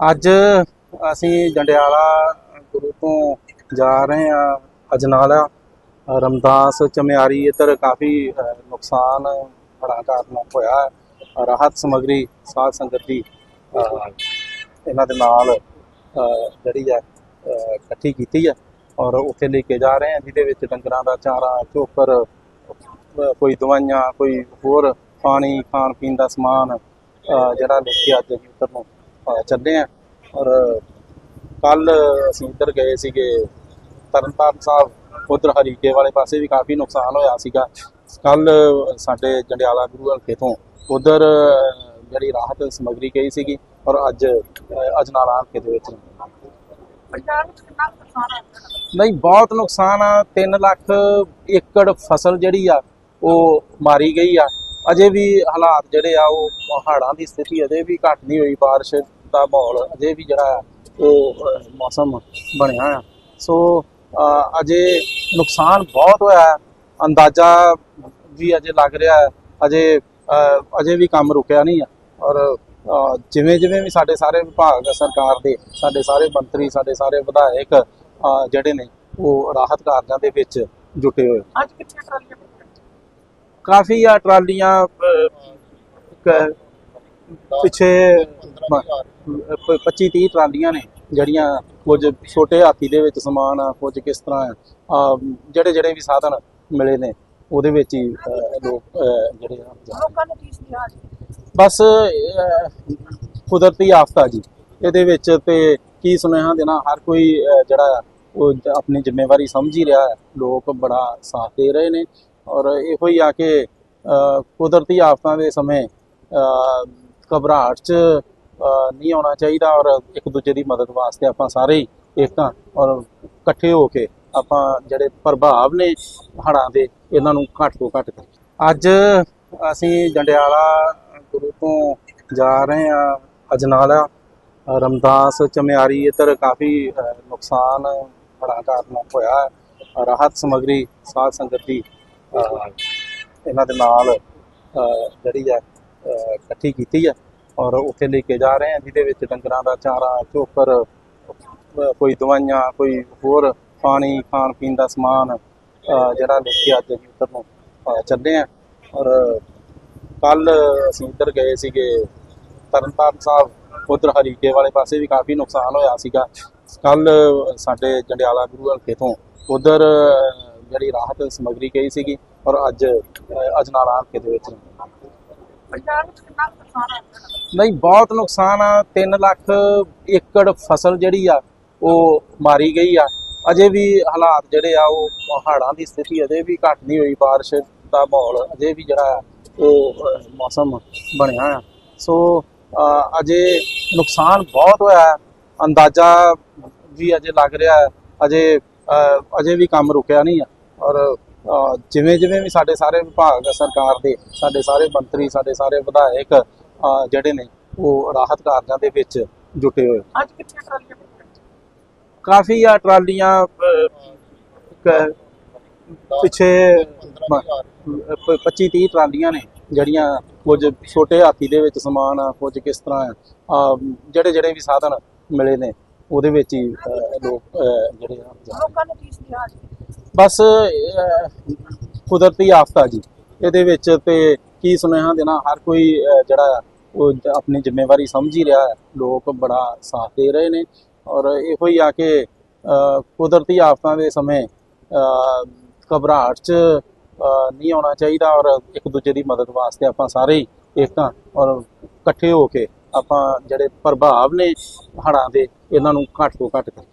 ਅੱਜ ਅਸੀਂ ਜੰਡਿਆਲਾ ਗੁਰੂ ਤੋਂ ਜਾ ਰਹੇ ਹਾਂ ਅਜਨਾਲਾ ਰਮਦਾਸ ਚਮਿਆਰੀ ਇੱਧਰ ਕਾਫੀ ਨੁਕਸਾਨ ਹੜ੍ਹਾਂ ਕਾਰਨ ਹੋਇਆ ਹੈ। ਰਾਹਤ ਸਮਗਰੀ, ਸਾਧ ਸੰਗਤ ਦੀ ਇਹਨਾਂ ਦੇ ਨਾਲ ਜਿਹੜੀ ਹੈ ਇਕੱਠੀ ਕੀਤੀ ਹੈ ਔਰ ਉੱਥੇ ਲੈ ਕੇ ਜਾ ਰਹੇ ਹਾਂ, ਜਿਹਦੇ ਵਿੱਚ ਡੰਗਰਾਂ ਦਾ ਚਾਰਾ, ਚੋਕਰ, ਕੋਈ ਦਵਾਈਆਂ, ਕੋਈ ਹੋਰ ਪਾਣੀ ਖਾਣ ਪੀਣ ਦਾ ਸਮਾਨ ਜਿਹੜਾ ਲੈ ਕੇ ਅੱਜ ਅਸੀਂ ਉੱਧਰ ਨੂੰ ਚੱਲੇ ਹਾਂ ਔਰ ਕੱਲ ਅਸੀਂ ਇੱਧਰ ਗਏ ਸੀਗੇ ਤਰਨਤਾਰਨ ਸਾਹਿਬ ਉਧਰ ਹਰੀਕੇ ਵਾਲੇ ਪਾਸੇ ਵੀ ਕਾਫੀ ਨੁਕਸਾਨ ਹੋਇਆ ਸੀਗਾ। ਕੱਲ ਸਾਡੇ ਜੰਡਿਆਲਾ ਗੁਰੂ ਹਲਕੇ ਤੋਂ ਉਧਰ ਜਿਹੜੀ ਰਾਹਤ ਸਮਗਰੀ ਗਈ ਸੀਗੀ ਔਰ ਅੱਜ ਅਜਨਾਲਾ ਹਲਕੇ ਦੇ ਵਿੱਚ ਨਹੀਂ ਬਹੁਤ ਨੁਕਸਾਨ ਆ। 3 ਲੱਖ ਏਕੜ ਫਸਲ ਜਿਹੜੀ ਆ ਉਹ ਮਾਰੀ ਗਈ ਆ। ਅਜੇ ਵੀ ਹਾਲਾਤ ਜਿਹੜੇ ਆ ਉਹ ਪਹਾੜਾਂ ਦੀ ਸਥਿਤੀ ਅਜੇ ਵੀ ਘੱਟ ਨਹੀਂ ਹੋਈ ਬਾਰਿਸ਼। ਦਾ ਮਾਹੌਲ ਅਜੇ ਵੀ ਜਿਹੜਾ ਉਹ ਮੌਸਮ ਬਣਿਆ ਆ ਸੋ ਅਜੇ ਨੁਕਸਾਨ ਬਹੁਤ ਹੋਇਆ ਹੈ। ਅੰਦਾਜ਼ਾ ਵੀ ਅਜੇ ਲੱਗ ਰਿਹਾ ਹੈ ਅਜੇ ਅਜੇ ਵੀ ਕੰਮ ਰੁਕਿਆ ਨਹੀਂ ਆ ਔਰ ਜਿਵੇਂ ਜਿਵੇਂ ਵੀ ਸਾਡੇ ਸਾਰੇ ਵਿਭਾਗ ਸਰਕਾਰ ਦੇ ਸਾਡੇ ਸਾਰੇ ਮੰਤਰੀ ਸਾਡੇ ਸਾਰੇ ਵਿਧਾਇਕ ਜਿਹੜੇ ਨੇ ਉਹ ਰਾਹਤ ਕਾਰਜਾਂ ਦੇ ਵਿੱਚ ਜੁਟੇ ਹੋਏ ਅੱਜ ਕਿੱਥੇ ਟਰਾਲੀਆਂ? ਕਾਫੀ ਆ ਟਰਾਲੀਆਂ ਪਿੱਛੇ 25 30 ਟਰਾਲੀਆਂ ਨੇ, ਜਿਹੜੀਆਂ ਕੁਝ ਛੋਟੇ ਹਾਥੀ ਦੇ ਵਿੱਚ ਸਮਾਨ ਆ, ਕੁਝ ਕਿਸ ਤਰ੍ਹਾਂ ਆ ਜਿਹੜੇ ਜਿਹੜੇ ਵੀ ਸਾਧਨ ਮਿਲੇ ਨੇ, ਉਹਦੇ ਵਿੱਚ ਹੀ ਲੋਕ ਜਿਹੜੇ ਲੋਕਾਂ ਨੂੰ ਕੀ ਸੁਝਾਅ ਬਸ ਕੁਦਰਤੀ ਆਫ਼ਤਾ ਜੀ। ਇਹਦੇ ਵਿੱਚ ਤੇ ਕੀ ਸੁਨੇਹਾ ਦੇਣਾ, ਹਰ ਕੋਈ ਜਿਹੜਾ ਉਹ ਆਪਣੀ ਜ਼ਿੰਮੇਵਾਰੀ ਸਮਝ ਹੀ ਰਿਹਾ ਲੋਕ ਬੜਾ ਸਾਥ ਦੇ ਰਹੇ ਨੇ ਔਰ ਇਹੋ ਹੀ ਆ ਕਿ ਕੁਦਰਤੀ ਆਫਤਾਂ ਦੇ ਸਮੇਂ ਘਬਰਾਹਟ ਚ ਨਹੀਂ ਆਉਣਾ ਚਾਹੀਦਾ ਔਰ ਇੱਕ ਦੂਜੇ ਦੀ ਮਦਦ ਵਾਸਤੇ ਆਪਾਂ ਸਾਰੇ ਹੀ ਏਕਤਾ ਔਰ ਇਕੱਠੇ ਹੋ ਕੇ ਆਪਾਂ ਜਿਹੜੇ ਪ੍ਰਭਾਵ ਨੇ ਹੜ੍ਹਾਂ ਦੇ, ਇਹਨਾਂ ਨੂੰ ਘੱਟ ਤੋਂ ਘੱਟ ਕਰੀਏ ਅੱਜ ਅਸੀਂ ਜੰਡਿਆਲਾ ਗੁਰੂ ਤੋਂ ਜਾ ਰਹੇ ਹਾਂ, ਅਜਨਾਲਾ, ਰਮਦਾਸ ਚਮਿਆਰੀ, ਇੱਧਰ ਕਾਫੀ ਨੁਕਸਾਨ ਹੜ੍ਹਾਂ ਕਾਰਨ ਹੋਇਆ ਹੈ। ਰਾਹਤ ਸਮਗਰੀ, ਸਾਧ ਸੰਗਤ ਦੀ ਇਹਨਾਂ ਦੇ ਨਾਲ ਜਿਹੜੀ ਹੈ ਇਕੱਠੀ ਕੀਤੀ ਹੈ ਔਰ ਉੱਥੇ ਲੈ ਕੇ ਜਾ ਰਹੇ ਹਾਂ, ਜਿਹਦੇ ਵਿੱਚ ਡੰਗਰਾਂ ਦਾ ਚਾਰਾ, ਚੋਕਰ, ਕੋਈ ਦਵਾਈਆਂ, ਕੋਈ ਹੋਰ ਪਾਣੀ ਖਾਣ ਪੀਣ ਦਾ ਸਮਾਨ ਜਿਹੜਾ ਲੈ ਕੇ ਅੱਜ ਅਸੀਂ ਉੱਧਰ ਨੂੰ ਚੱਲੇ ਹਾਂ। ਔਰ ਕੱਲ ਅਸੀਂ ਉੱਧਰ ਗਏ ਸੀਗੇ, ਤਰਨਤਾਰਨ ਸਾਹਿਬ, ਉਧਰ ਹਰੀਕੇ ਵਾਲੇ ਪਾਸੇ ਵੀ ਕਾਫੀ ਨੁਕਸਾਨ ਹੋਇਆ ਸੀਗਾ। ਕੱਲ ਸਾਡੇ ਜੰਡਿਆਲਾ ਗੁਰੂ ਹਲਕੇ ਤੋਂ ਉਧਰ ਜਿਹੜੀ ਰਾਹਤ ਸਮਗਰੀ ਗਈ ਸੀਗੀ ਔਰ ਅੱਜ ਅਜਨਾਲਾ ਹਲਕੇ ਦੇ ਵਿੱਚ ਪੰਜਾਬ ਵਿੱਚ ਕਿੰਨਾ ਕੁ ਨੁਕਸਾਨ ਹੋਇਆ ਨਹੀਂ, ਬਹੁਤ ਨੁਕਸਾਨ ਆ। 3 ਲੱਖ ਏਕੜ ਫਸਲ ਜਿਹੜੀ ਆ, ਉਹ ਮਾਰੀ ਗਈ ਆ। ਅਜੇ ਵੀ ਹਾਲਾਤ ਜਿਹੜੇ ਆ, ਉਹ ਹਾੜਾਂ ਦੀ ਸਥਿਤੀ ਅਜੇ ਵੀ ਘੱਟ ਨਹੀਂ ਹੋਈ। ਬਾਰਿਸ਼ ਦਾ ਮਾਹੌਲ ਅਜੇ ਵੀ ਜਿਹੜਾ ਆ, ਉਹ ਮੌਸਮ ਬਣਿਆ ਆ। ਸੋ ਅਜੇ ਨੁਕਸਾਨ ਬਹੁਤ ਹੋਇਆ ਅੰਦਾਜ਼ਾ ਵੀ ਅਜੇ ਲੱਗ ਰਿਹਾ ਹੈ ਅਜੇ ਅਜੇ ਵੀ ਕੰਮ ਰੁਕਿਆ ਨਹੀਂ ਆ। ਔਰ ਜਿਵੇਂ ਜਿਵੇਂ ਵੀ ਸਾਡੇ ਸਾਰੇ ਵਿਭਾਗ ਸਰਕਾਰ ਦੇ ਸਾਡੇ ਸਾਰੇ ਮੰਤਰੀ ਸਾਡੇ ਸਾਰੇ ਵਿਧਾਇਕ ਜਿਹੜੇ ਨੇ ਉਹ ਰਾਹਤ ਕਾਰਜਾਂ ਦੇ ਵਿੱਚ ਜੁਟੇ ਹੋਏ। ਅੱਜ ਕਿੱਥੇ ਟਰਾਲੀਆਂ? ਕਾਫੀ ਆ ਟਰਾਲੀਆਂ ਪਿੱਛੇ 25 30 ਟਰਾਲੀਆਂ ਨੇ ਜਿਹੜੀਆਂ ਕੁਝ ਛੋਟੇ ਹਾਥੀ ਦੇ ਵਿੱਚ ਸਮਾਨ ਆ ਕੁਝ ਕਿਸ ਤਰ੍ਹਾਂ ਆ। ਜਿਹੜੇ ਜਿਹੜੇ ਵੀ ਸਾਧਨ ਮਿਲੇ ਨੇ ਉਹਦੇ ਵਿੱਚ ਹੀ ਲੋਕ ਜਿਹੜੇ ਲੋਕਾਂ ਨੂੰ ਕੀ ਸੁਝਾਅ ਬਸ ਕੁਦਰਤੀ ਆਫਤ ਜੀ। ਇਹਦੇ ਵਿੱਚ ਤੇ ਕੀ ਸੁਨੇਹਾ ਦੇਣਾ, ਹਰ ਕੋਈ ਜਿਹੜਾ ਉਹ ਆਪਣੀ ਜ਼ਿੰਮੇਵਾਰੀ ਸਮਝ ਹੀ ਰਿਹਾ ਲੋਕ ਬੜਾ ਸਾਥ ਦੇ ਰਹੇ ਨੇ ਔਰ ਇਹੋ ਹੀ ਆ ਕਿ ਕੁਦਰਤੀ ਆਫਤਾਂ ਦੇ ਸਮੇਂ ਘਬਰਾਹਟ ਚ ਨਹੀਂ ਆਉਣਾ ਚਾਹੀਦਾ ਔਰ ਇੱਕ ਦੂਜੇ ਦੀ ਮਦਦ ਵਾਸਤੇ ਆਪਾਂ ਸਾਰੇ ਹੀ ਏਕਤਾ ਔਰ ਇਕੱਠੇ ਹੋ ਕੇ ਆਪਾਂ ਜਿਹੜੇ ਪ੍ਰਭਾਵ ਨੇ ਹੜ੍ਹਾਂ ਦੇ, ਇਹਨਾਂ ਨੂੰ ਘੱਟ ਤੋਂ ਘੱਟ ਕਰੀਏ।